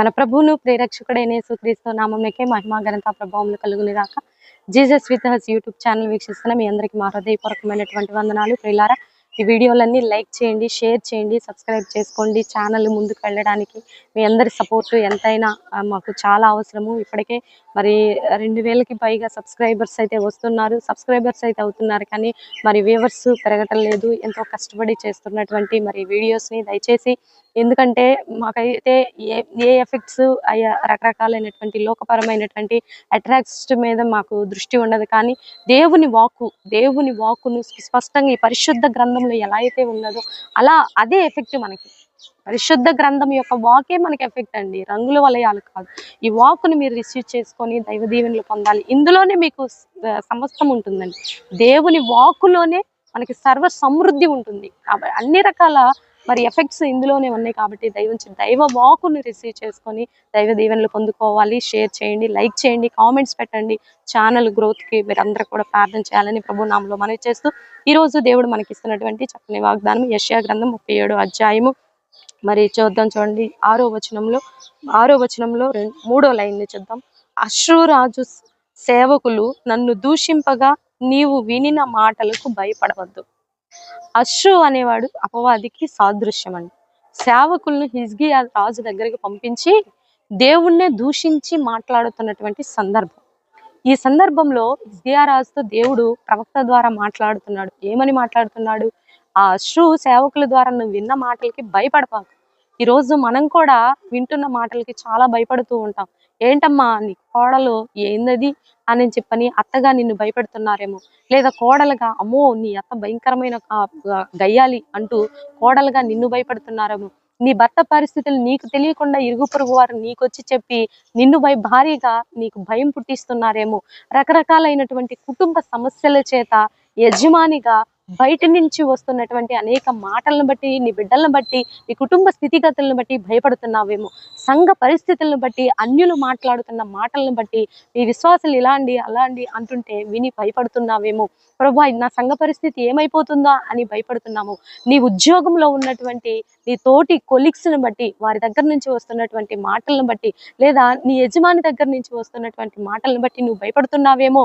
మన ప్రభువును ప్రేరక్షకుడైన యేసుక్రీస్తు నామంకే మహిమా ఘనత ప్రభావములు కలుగుని రాక Jesus with us YouTube channel వీక్షిస్తున్న మీ అందరికీ మా హృదయపూర్వకమైనటువంటి వందనాలు. ప్రియులారా ఈ వీడియోలన్నీ లైక్ చేయండి షేర్ చేయండి సబ్స్క్రైబ్ చేసుకోండి. ఛానల్ ముందుకు వెళ్ళడానికి మీ అందరి సపోర్ట్ ఎంతైనా మాకు చాలా అవసరము. ఇప్పటికే మరి రెండు వేలకి పైగా సబ్స్క్రైబర్స్ అయితే వస్తున్నారు. సబ్స్క్రైబర్స్ అయితే అవుతున్నారు కానీ మరి వ్యూవర్స్ పెరగటం లేదు. ఎంతో కష్టపడి చేస్తున్నటువంటి మరి వీడియోస్ని దయచేసి ఎందుకంటే మాకైతే ఏ ఏ ఎఫెక్ట్స్ అయ్యా రకరకాలైనటువంటి లోకపరమైనటువంటి అట్రాక్ట్స్ మీద మాకు దృష్టి ఉండదు. కానీ దేవుని వాకు దేవుని వాక్కును స్పష్టంగా ఈ పరిశుద్ధ గ్రంథంలో ఎలా అయితే ఉన్నదో అలా అదే ఎఫెక్ట్ మనకి. పరిశుద్ధ గ్రంథం యొక్క వాకే మనకి ఎఫెక్ట్ అండి. రంగుల వలయాలు కాదు. ఈ వాక్కుని మీరు రిసీవ్ చేసుకొని దైవ దీవెనలు పొందాలి. ఇందులోనే మీకు సమస్తం ఉంటుందండి. దేవుని వాకులోనే మనకి సర్వ సమృద్ధి ఉంటుంది. కాబట్టి అన్ని రకాల మరి ఎఫెక్ట్స్ ఇందులోనే ఉన్నాయి కాబట్టి దైవం దైవ వాకుని రిసీవ్ చేసుకొని దైవ దీవెనలు పొందుకోవాలి. షేర్ చేయండి లైక్ చేయండి కామెంట్స్ పెట్టండి. ఛానల్ గ్రోత్కి మీరు అందరూ కూడా ప్రార్థన చేయాలని ప్రభు నామంలో మనవి చేస్తూ ఈ రోజు దేవుడు మనకి ఇస్తున్నటువంటి చక్కని వాగ్దానం యెషయా గ్రంథం ముప్పై ఏడు అధ్యాయము. మరి చూద్దాం చూడండి ఆరో వచనంలో ఆరో వచనంలో రెండు మూడో లైన్ చూద్దాం. అశ్రురాజు సేవకులు నన్ను దూషింపగా నీవు వినిన మాటలకు భయపడవద్దు. అశ్రు అనేవాడు అపవాదికి సాదృశ్యం అండి సేవకులను హిజ్గియా రాజు దగ్గరికి పంపించి దేవుణ్ణే దూషించి మాట్లాడుతున్నటువంటి సందర్భం. ఈ సందర్భంలో హిజ్గియా రాజుతో దేవుడు ప్రవక్త ద్వారా మాట్లాడుతున్నాడు. ఏమని మాట్లాడుతున్నాడు? ఆ అశ్రు సేవకుల ద్వారా నువ్వు విన్న మాటలకి భయపడపాకు ఈ రోజు మనం కూడా వింటున్న మాటలకి చాలా భయపడుతూ ఉంటాం. ఏంటమ్మా నీ కోడలు ఏందది అని చెప్పని అత్తగా నిన్ను భయపెడుతున్నారేమో. లేదా కోడలుగా అమ్మో నీ అత్త భయంకరమైన గయ్యాలి అంటూ కోడలుగా నిన్ను భయపెడుతున్నారేమో. నీ భర్త పరిస్థితులు నీకు తెలియకుండా ఇరుగు పొరుగు వారు నీకొచ్చి చెప్పి నిన్ను భయ భారీగా నీకు భయం పుట్టిస్తున్నారేమో. రకరకాలైనటువంటి కుటుంబ సమస్యల చేత యజమానిగా బయట నుంచి వస్తున్నటువంటి అనేక మాటలను బట్టి నీ బిడ్డలను బట్టి నీ కుటుంబ స్థితిగతులను బట్టి భయపడుతున్నావేమో. సంఘ పరిస్థితులను బట్టి అన్యులు మాట్లాడుతున్న మాటలను బట్టి నీ విశ్వాసాలు ఇలా అండి అలా అండి అంటుంటే విని భయపడుతున్నావేమో. ప్రభా నా సంఘ పరిస్థితి ఏమైపోతుందా అని భయపడుతున్నాము. నీ ఉద్యోగంలో ఉన్నటువంటి నీ తోటి కొలిక్స్ని బట్టి వారి దగ్గర నుంచి వస్తున్నటువంటి మాటలను బట్టి లేదా నీ యజమాని దగ్గర నుంచి వస్తున్నటువంటి మాటలను బట్టి నువ్వు భయపడుతున్నావేమో.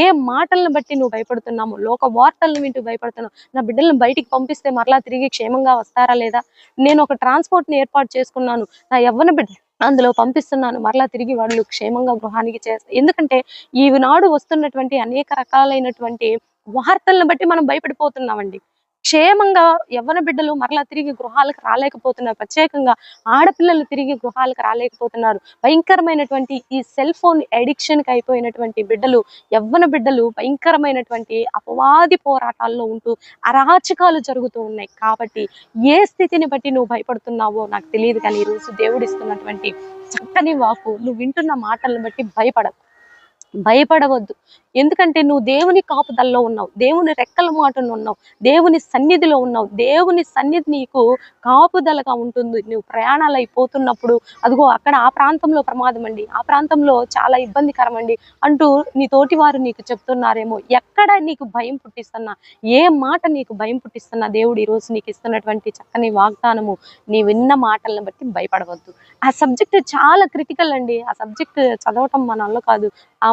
ఏ మాటలను బట్టి నువ్వు భయపడుతున్నాము లోక వార్తలను వింటూ భయపడుతున్నాను నా బిడ్డలను బయటికి పంపిస్తే మరలా తిరిగి క్షేమంగా వస్తారా లేదా? నేను ఒక ట్రాన్స్పోర్ట్ని ఏర్పాటు చేసుకున్నాను. నా యవ్వన బిడ్డ అందులో పంపిస్తున్నాను. మరలా తిరిగి వాళ్ళు క్షేమంగా గృహానికి చేస్తారు ఎందుకంటే ఈనాడు వస్తున్నటువంటి అనేక రకాలైనటువంటి వార్తలను బట్టి మనం భయపడిపోతున్నామండి. క్షేమంగా యవ్వన బిడ్డలు మరలా తిరిగి గృహాలకు రాలేకపోతున్నారు. ప్రత్యేకంగా ఆడపిల్లలు తిరిగి గృహాలకు రాలేకపోతున్నారు. భయంకరమైనటువంటి ఈ సెల్ ఫోన్ అడిక్షన్కి అయిపోయినటువంటి బిడ్డలు యవ్వన బిడ్డలు భయంకరమైనటువంటి అపవాది పోరాటాల్లో ఉంటూ అరాచకాలు జరుగుతూ ఉన్నాయి. కాబట్టి ఏ స్థితిని బట్టి నువ్వు భయపడుతున్నావో నాకు తెలియదు కానీ ఈరోజు దేవుడిస్తున్నటువంటి దేవుడు ఇస్తున్నటువంటి చక్కని వాకు నువ్వు వింటున్న మాటలను బట్టి భయపడకు. భయపడవద్దు. ఎందుకంటే నువ్వు దేవుని కాపుదల్లో ఉన్నావు దేవుని రెక్కల మాటను ఉన్నావు దేవుని సన్నిధిలో ఉన్నావు. దేవుని సన్నిధి నీకు కాపుదలగా ఉంటుంది. నువ్వు ప్రయాణాలు అయిపోతున్నప్పుడు అదిగో అక్కడ ఆ ప్రాంతంలో ప్రమాదం అండి ఆ ప్రాంతంలో చాలా ఇబ్బందికరం అండి అంటూ నీ తోటి వారు నీకు చెప్తున్నారేమో. ఎక్కడ నీకు భయం పుట్టిస్తున్నా ఏ మాట నీకు భయం పుట్టిస్తున్నా దేవుడు ఈరోజు రోజు నీకు ఇస్తున్నటువంటి చక్కని వాగ్దానము నీ విన్న మాటలను బట్టి భయపడవద్దు. ఆ సబ్జెక్ట్ చాలా క్రిటికల్ అండి. ఆ సబ్జెక్ట్ చదవటం మనలో కాదు. ఆ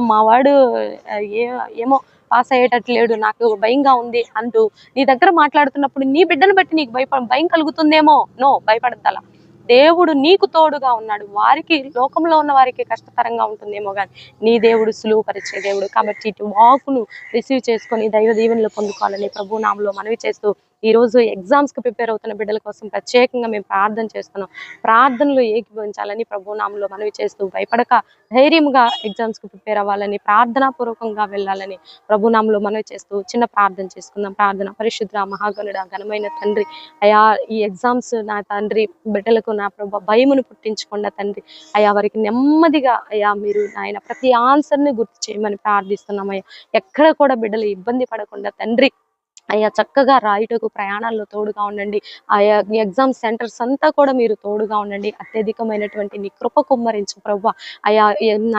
ఏ ఏమో పాస్ అయ్యేటట్టు లేడు నాకు భయంగా ఉంది అంటూ నీ దగ్గర మాట్లాడుతున్నప్పుడు నీ బిడ్డను బట్టి నీకు భయప భయం కలుగుతుందేమో? నో భయపడద్దలా. దేవుడు నీకు తోడుగా ఉన్నాడు. వారికి లోకంలో ఉన్న వారికి కష్టతరంగా ఉంటుందేమో కానీ నీ దేవుడు సులువుపరిచే దేవుడు. కాబట్టి ఇటు వాకును రిసీవ్ చేసుకొని దైవ దీవెనలు పొందుకోవాలని ప్రభు నామలో మనవి చేస్తూ ఈ రోజు ఎగ్జామ్స్కి ప్రిపేర్ అవుతున్న బిడ్డల కోసం ప్రత్యేకంగా మేము ప్రార్థన చేస్తున్నాం. ప్రార్థనలు ఏకీభవించాలని ప్రభునామంలో మనవి చేస్తూ భయపడక ధైర్యంగా ఎగ్జామ్స్కి ప్రిపేర్ అవ్వాలని ప్రార్థనాపూర్వకంగా వెళ్ళాలని ప్రభునామంలో మనవి చేస్తూ చిన్న ప్రార్థన చేసుకుందాం. ప్రార్థన పరిశుద్ర మహాగణుడ ఘనమైన తండ్రి. అయా ఈ ఎగ్జామ్స్ నా తండ్రి బిడ్డలకు నా ప్రభు భయమును పుట్టించకుండా తండ్రి. అయా వారికి నెమ్మదిగా అయా మీరు ఆయన ప్రతి ఆన్సర్ని గుర్తు చేయమని ప్రార్థిస్తున్నాం అయ్యా. ఎక్కడ కూడా బిడ్డలు ఇబ్బంది పడకుండా తండ్రి అయ్యా చక్కగా రాయుటకు ప్రయాణాల్లో తోడుగా ఉండండి. ఆయా ఎగ్జామ్ సెంటర్స్ అంతా కూడా మీరు తోడుగా ఉండండి. అత్యధికమైనటువంటి నీ కృప కుమ్మరించు ప్రభు అయా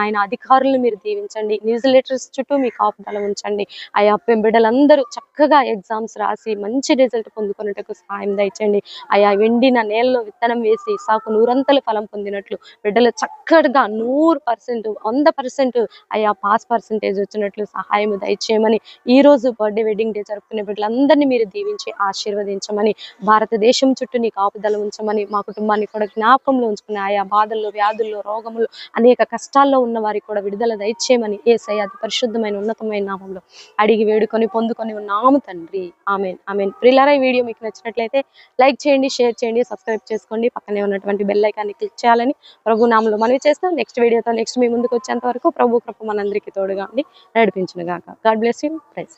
ఆయన అధికారులను మీరు దీవించండి. న్యూస్ లెటర్స్ చుట్టూ మీ కాపుదల ఉంచండి. ఆయా బిడ్డలందరూ చక్కగా ఎగ్జామ్స్ రాసి మంచి రిజల్ట్ పొందుకున్నట్టుకు సహాయం దయచండి ఆయా వెండిన నేలలో విత్తనం వేసి సాకు నూరంతల ఫలం పొందినట్లు బిడ్డలు చక్కగా నూరు పర్సెంట్ వంద పర్సెంట్ ఆయా పాస్ పర్సెంటేజ్ వచ్చినట్లు సహాయం దయచేయమని ఈ రోజు బర్త్డే వెడ్డింగ్ డే జరుపుకునే బిడ్డలందరినీ మీరు దీవించి ఆశీర్వదించమని భారతదేశం చుట్టూ నీ కాపుదల ఉంచమని మా కుటుంబాన్ని కూడా జ్ఞాపకంలో ఉంచుకుని ఆయా బాధల్లో వ్యాధుల్లో రోగములు అనేక కష్టాల్లో ఉన్న వారికి కూడా విడుదల దయచేయమని ఏసై అతి పరిశుద్ధమైన ఉన్నతమైన నామంలో అడిగి వేడుకొని పొందుకొని ఉన్నాము తండ్రి. ఆమెన్. ఆమెన్. ప్రిల్లరా ఈ వీడియో మీకు నచ్చినట్లయితే లైక్ చేయండి షేర్ చేయండి సబ్స్క్రైబ్ చేసుకోండి. పక్కనే ఉన్నటువంటి బెల్ ఐకాన్ని క్లిక్ చేయాలని ప్రభు నామంలో మనవి చేస్తాం నెక్స్ట్ వీడియోతో నెక్స్ట్ మీ ముందుకు వచ్చేంత వరకు ప్రభు కృప మనందరికీ తోడుగా ఉండి నడిపించును గాక గాడ్ బ్లెస్ యూ. ప్రైజ్.